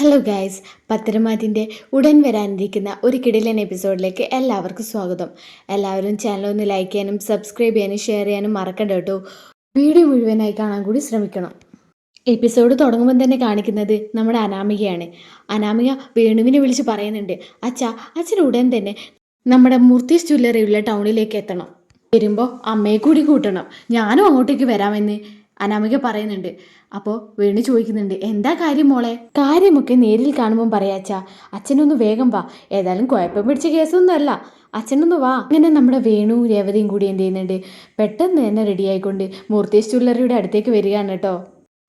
Hello guys പത്തരമാറ്റിന്റെ ഉടൻ വരാനിരിക്കുന്ന ഒരു കിടിലൻ എപ്പിസോഡിലേക്ക് എല്ലാവർക്കും സ്വാഗതം. എല്ലാവരും ചാനൽ ഒന്ന് ലൈക്ക് ചെയ്യാനും സബ്സ്ക്രൈബ് ചെയ്യാനും ഷെയർ ചെയ്യാനും മറക്കണ്ട കേട്ടോ. വീഡിയോ മുഴുവനായി കാണാൻ കൂടി ശ്രമിക്കണം. എപ്പിസോഡ് തുടങ്ങുമ്പോൾ തന്നെ കാണിക്കുന്നത് നമ്മുടെ അനാമികയാണ്. അനാമിക വേണുവിനെ വിളിച്ച് പറയുന്നുണ്ട് അച്ഛ അച്ഛൻ ഉടൻ തന്നെ നമ്മുടെ മൂർത്തീസ് ജ്വല്ലറിയുള്ള ടൗണിലേക്ക് എത്തണം. വരുമ്പോൾ അമ്മയെ കൂടി കൂട്ടണം. ഞാനും അങ്ങോട്ടേക്ക് വരാമെന്ന് അനാമിക പറയുന്നുണ്ട് അപ്പോൾ വേണു ചോദിക്കുന്നുണ്ട് എന്താ കാര്യം മോളെ? കാര്യമൊക്കെ നേരിൽ കാണുമ്പോൾ പറയാച്ചാ അച്ഛനൊന്ന് വേഗം വാ ഏതായാലും കുഴപ്പം പിടിച്ച കേസൊന്നും അല്ല അച്ഛനൊന്ന് വാ. അങ്ങനെ നമ്മുടെ വേണു രേവതിയും കൂടി എന്ത് ചെയ്യുന്നുണ്ട് പെട്ടെന്ന് തന്നെ റെഡി ആയിക്കൊണ്ട് മൂർത്തേഷ് ജ്വല്ലറിയുടെ അടുത്തേക്ക് വരികയാണ് കേട്ടോ.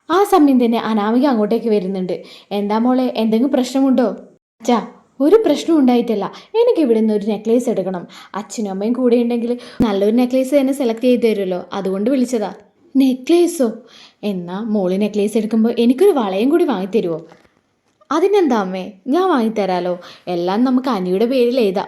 ആ സമയം തന്നെ അനാമിക അങ്ങോട്ടേക്ക് വരുന്നുണ്ട് എന്താ മോളെ എന്തെങ്കിലും പ്രശ്നമുണ്ടോ? അച്ഛാ ഒരു പ്രശ്നം ഉണ്ടായിട്ടില്ല. എനിക്ക് ഇവിടെ നിന്ന് ഒരു നെക്ലേസ് എടുക്കണം. അച്ഛനും അമ്മയും കൂടെ ഉണ്ടെങ്കിൽ നല്ലൊരു നെക്ലേസ് തന്നെ സെലക്ട് ചെയ്ത് തരുമല്ലോ. അതുകൊണ്ട് വിളിച്ചതാ. നെക്ലേസോ? എന്നാ മോൾ നെക്ലേസ് എടുക്കുമ്പോൾ എനിക്കൊരു വളയും കൂടി വാങ്ങിത്തരുമോ അതിനെന്താ അമ്മേ? ഞാൻ വാങ്ങിത്തരാലോ? എല്ലാം നമുക്ക് അനിയുടെ പേരിൽ എഴുതാം.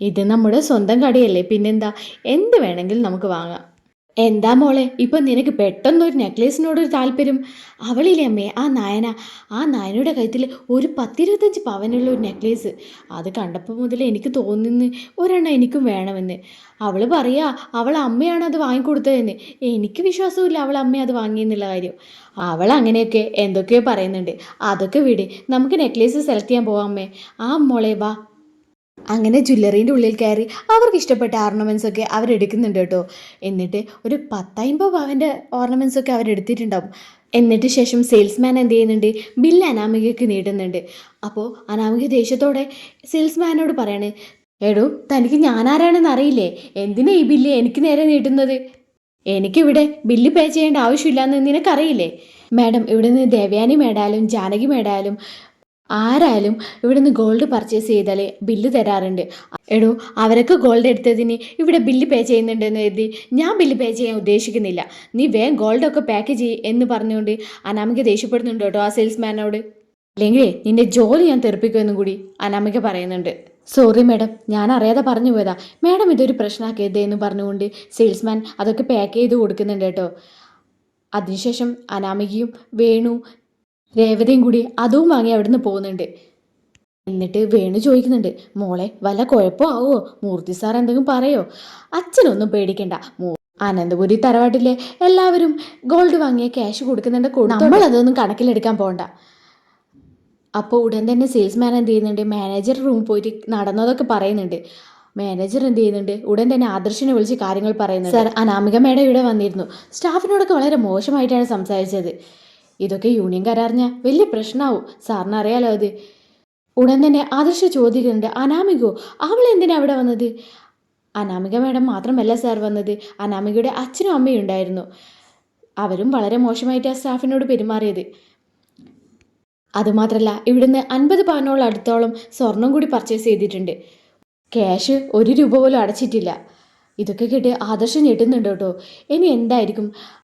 ഇത് നമ്മുടെ സ്വന്തം കടയല്ലേ. പിന്നെന്താ? എന്ത് വേണമെങ്കിലും നമുക്ക് വാങ്ങാം. എന്താ മോളെ ഇപ്പൊ നിനക്ക് പെട്ടെന്നൊരു നെക്ലേസിനോടൊരു താല്പര്യം? അവളില്ലേ അമ്മേ ആ നായന. ആ നായനയുടെ കഴുത്തിൽ ഒരു പത്തിരുപത്തഞ്ച് പവനുള്ള ഒരു നെക്ലേസ്. അത് കണ്ടപ്പോൾ മുതൽ എനിക്ക് തോന്നുന്നു ഒരെണ്ണം എനിക്കും വേണമെന്ന്. അവൾ പറയാ അവൾ അമ്മയാണ് അത് വാങ്ങിക്കൊടുത്തതെന്ന്. എനിക്ക് വിശ്വാസമില്ല അവൾ അമ്മ അത് വാങ്ങിയെന്നുള്ള കാര്യം. അവൾ അങ്ങനെയൊക്കെ എന്തൊക്കെയോ പറയുന്നുണ്ട്. അതൊക്കെ വിട് നമുക്ക് നെക്ലേസ് സെലക്ട് ചെയ്യാൻ പോവാം അമ്മേ. ആ മോളെ വാ. അങ്ങനെ ജ്വല്ലറീന്റെ ഉള്ളിൽ കയറി അവർക്ക് ഇഷ്ടപ്പെട്ട ഓർണമെന്റ്സ് ഒക്കെ അവരെടുക്കുന്നുണ്ട് കേട്ടോ. എന്നിട്ട് ഒരു പത്തമ്പത് പവന്റെ ഓർണമെന്റ്സ് ഒക്കെ അവരെടുത്തിട്ടുണ്ടാവും. എന്നിട്ട് ശേഷം സെയിൽസ്മാൻ എന്ത് ചെയ്യുന്നുണ്ട്? ബില്ല് അനാമികയ്ക്ക് നീട്ടുന്നുണ്ട് അപ്പോൾ അനാമിക ദേഷ്യത്തോടെ സെയിൽസ്മാനോട് പറയാണ് എടോ തനിക്ക് ഞാനാരാണെന്ന് അറിയില്ലേ? എന്തിനാ ഈ ബില്ല് എനിക്ക് നേരെ നീട്ടുന്നത് എനിക്കിവിടെ ബില്ല് പേ ചെയ്യേണ്ട ആവശ്യമില്ലാന്ന് നിനക്കറിയില്ലേ? മാഡം ഇവിടെ നിന്ന് ദേവയാനി മേടായാലും ജാനകി മേടായാലും ആരായാലും ഇവിടുന്ന് ഗോൾഡ് പർച്ചേസ് ചെയ്താലേ ബില്ല് തരാറുണ്ട്. എടോ അവരൊക്കെ ഗോൾഡ് എടുത്തതിന് ഇവിടെ ബില്ല് പേ ചെയ്യുന്നുണ്ടെന്ന് കരുതി ഞാൻ ബില്ല് പേ ചെയ്യാൻ ഉദ്ദേശിക്കുന്നില്ല. നീ വേഗം ഗോൾഡൊക്കെ പാക്ക് ചെയ്യ് എന്ന് പറഞ്ഞുകൊണ്ട് അനാമിക ദേഷ്യപ്പെടുന്നുണ്ട് കേട്ടോ ആ സെയിൽസ്മാനോട് അല്ലെങ്കിൽ നിന്റെ ജോലി ഞാൻ തെറിപ്പിക്കുമെന്നും കൂടി അനാമിക പറയുന്നുണ്ട്. സോറി മാഡം ഞാൻ അറിയാതെ പറഞ്ഞു പോയതാ. മാഡം ഇതൊരു പ്രശ്നമാക്കിയത് എന്ന് പറഞ്ഞുകൊണ്ട് സെയിൽസ്മാൻ അതൊക്കെ പാക്ക് ചെയ്ത് കൊടുക്കുന്നുണ്ട് കേട്ടോ. അതിനുശേഷം അനാമികയും വേണു രേവതിയും കൂടി അതും വാങ്ങി അവിടുന്ന് പോകുന്നുണ്ട്. എന്നിട്ട് വേണു ചോദിക്കുന്നുണ്ട് മോളെ വല്ല കുഴപ്പമാവോ മൂർത്തി സാർ എന്തെങ്കിലും പറയോ? അച്ഛനൊന്നും പേടിക്കണ്ട. അനന്തപുരി തറവാട്ടിലെ എല്ലാവരും ഗോൾഡ് വാങ്ങിയ ക്യാഷ് കൊടുക്കുന്നുണ്ട് നമ്മൾ അതൊന്നും കണക്കിലെടുക്കാൻ പോകണ്ട അപ്പോൾ ഉടൻ തന്നെ സെയിൽസ്മാൻ എന്ത് ചെയ്യുന്നുണ്ട് മാനേജർ റൂം പോയിട്ട് നടന്നതൊക്കെ പറയുന്നുണ്ട്. മാനേജർ എന്ത് ചെയ്യുന്നുണ്ട് ഉടൻ തന്നെ ആദർശിനെ വിളിച്ച് കാര്യങ്ങൾ പറയുന്നുണ്ട്. സാർ അനാമിക മേഡം ഇവിടെ വന്നിരുന്നു. സ്റ്റാഫിനോടൊക്കെ വളരെ മോശമായിട്ടാണ് സംസാരിച്ചത്. ഇതൊക്കെ യൂണിയൻ കരാറിഞ്ഞ വലിയ പ്രശ്നമാവും സാറിന് അറിയാലോ അത്. ഉടൻ തന്നെ ആദർശ ചോദിക്കുന്നുണ്ട്. അനാമികോ അവൾ എന്തിനാ അവിടെ വന്നത്? അനാമിക മേഡം മാത്രമല്ല സാർ വന്നത്. അനാമികയുടെ അച്ഛനും അമ്മയും ഉണ്ടായിരുന്നു. അവരും വളരെ മോശമായിട്ട് ആ സ്റ്റാഫിനോട് പെരുമാറിയത്. അതുമാത്രമല്ല ഇവിടുന്ന് അൻപത് പവനോളം അടുത്തോളം സ്വർണം കൂടി പർച്ചേസ് ചെയ്തിട്ടുണ്ട്. ക്യാഷ് ഒരു രൂപ പോലും അടച്ചിട്ടില്ല. ഇതൊക്കെ കേട്ട് ആദർശം ഞെട്ടുന്നുണ്ട് കേട്ടോ. ഇനി എന്തായിരിക്കും?